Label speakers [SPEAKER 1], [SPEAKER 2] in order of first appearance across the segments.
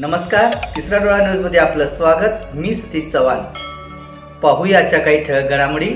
[SPEAKER 1] नमस्कार तिसरा डोळा न्यूजमध्ये आपलं स्वागत. मी सतीश चव्हाण. पाहूयाच्या काही ठळक घडामोडी.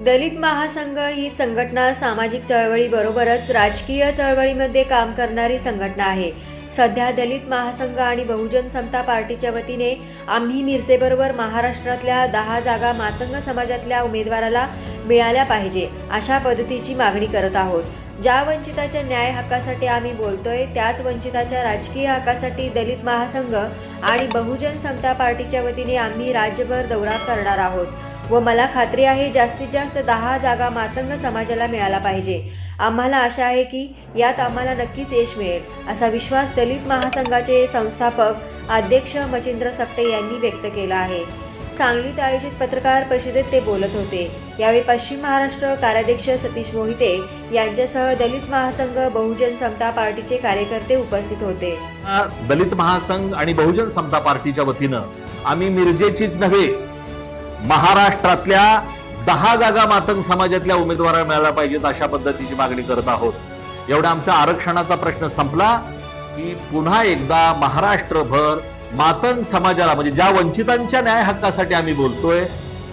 [SPEAKER 2] दलित महासंघ ही संघटना सामाजिक चळवळीबरोबरच राजकीय चळवळीमध्ये काम करणारी संघटना आहे. सध्या दलित महासंघ आणि बहुजन समता पार्टीच्या वतीने आम्ही मिरजेबरोबर महाराष्ट्रातल्या दहा जागा मातंग समाजातल्या उमेदवाराला मिळाल्या पाहिजे अशा पद्धतीची मागणी करत आहोत. ज्या वंचिताच्या न्याय हक्कासाठी आम्ही बोलतोय त्याच वंचिताच्या राजकीय हक्कासाठी दलित महासंघ आणि बहुजन समता पार्टीच्या वतीने आम्ही राज्यभर दौरा करणार आहोत व मला खात्री आहे जास्तीत जास्त दहा जागा मातंग समाजाला मिळाला पाहिजे. आम्हाला आशा आहे की यात आम्हाला नक्कीच यश मिळेल असा विश्वास दलित महासंघाचे संस्थापक अध्यक्ष मचिंद्र सप्टे यांनी व्यक्त केला आहे. सांगलीत आयोजित पत्रकार परिषदेत ते बोलत होते. यावेळी पश्चिम महाराष्ट्र कार्याध्यक्ष सतीश मोहिते यांच्यासह दलित महासंघ बहुजन समता पार्टीचे कार्यकर्ते उपस्थित होते.
[SPEAKER 3] दलित महासंघ आणि बहुजन समता पार्टीच्या वतीनं आम्ही मिरजेचीच नव्हे महाराष्ट्रातल्या दहा जागा मातंग समाजातल्या उमेदवार मिळायला पाहिजेत अशा पद्धतीची मागणी करत आहोत. एवढा आमचा आरक्षणाचा प्रश्न संपला की पुन्हा एकदा महाराष्ट्रभर मातंग समाजाला म्हणजे ज्या वंचितांच्या न्याय हक्कासाठी आम्ही बोलतोय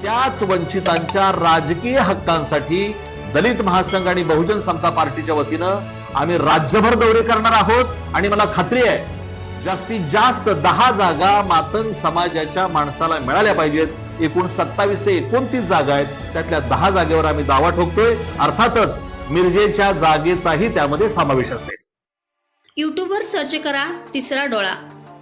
[SPEAKER 3] त्याच वंचितांच्या राजकीय हक्कांसाठी दलित महासंघ आणि बहुजन समता पार्टीच्या वतीनं आम्ही राज्यभर दौरे करणार आहोत. आणि मला खात्री आहे जास्तीत जास्त दहा जागा मातंग समाजाच्या माणसाला मिळाल्या पाहिजेत. एकूण सत्तावीस ते एकोणतीस जागा आहेत. त्यातल्या दहा जागेवर आम्ही दावा ठोकतोय. अर्थातच मिरजेच्या जागेचाही त्यामध्ये समावेश असेल.
[SPEAKER 4] युट्यूबवर सर्च करा तिसरा डोळा.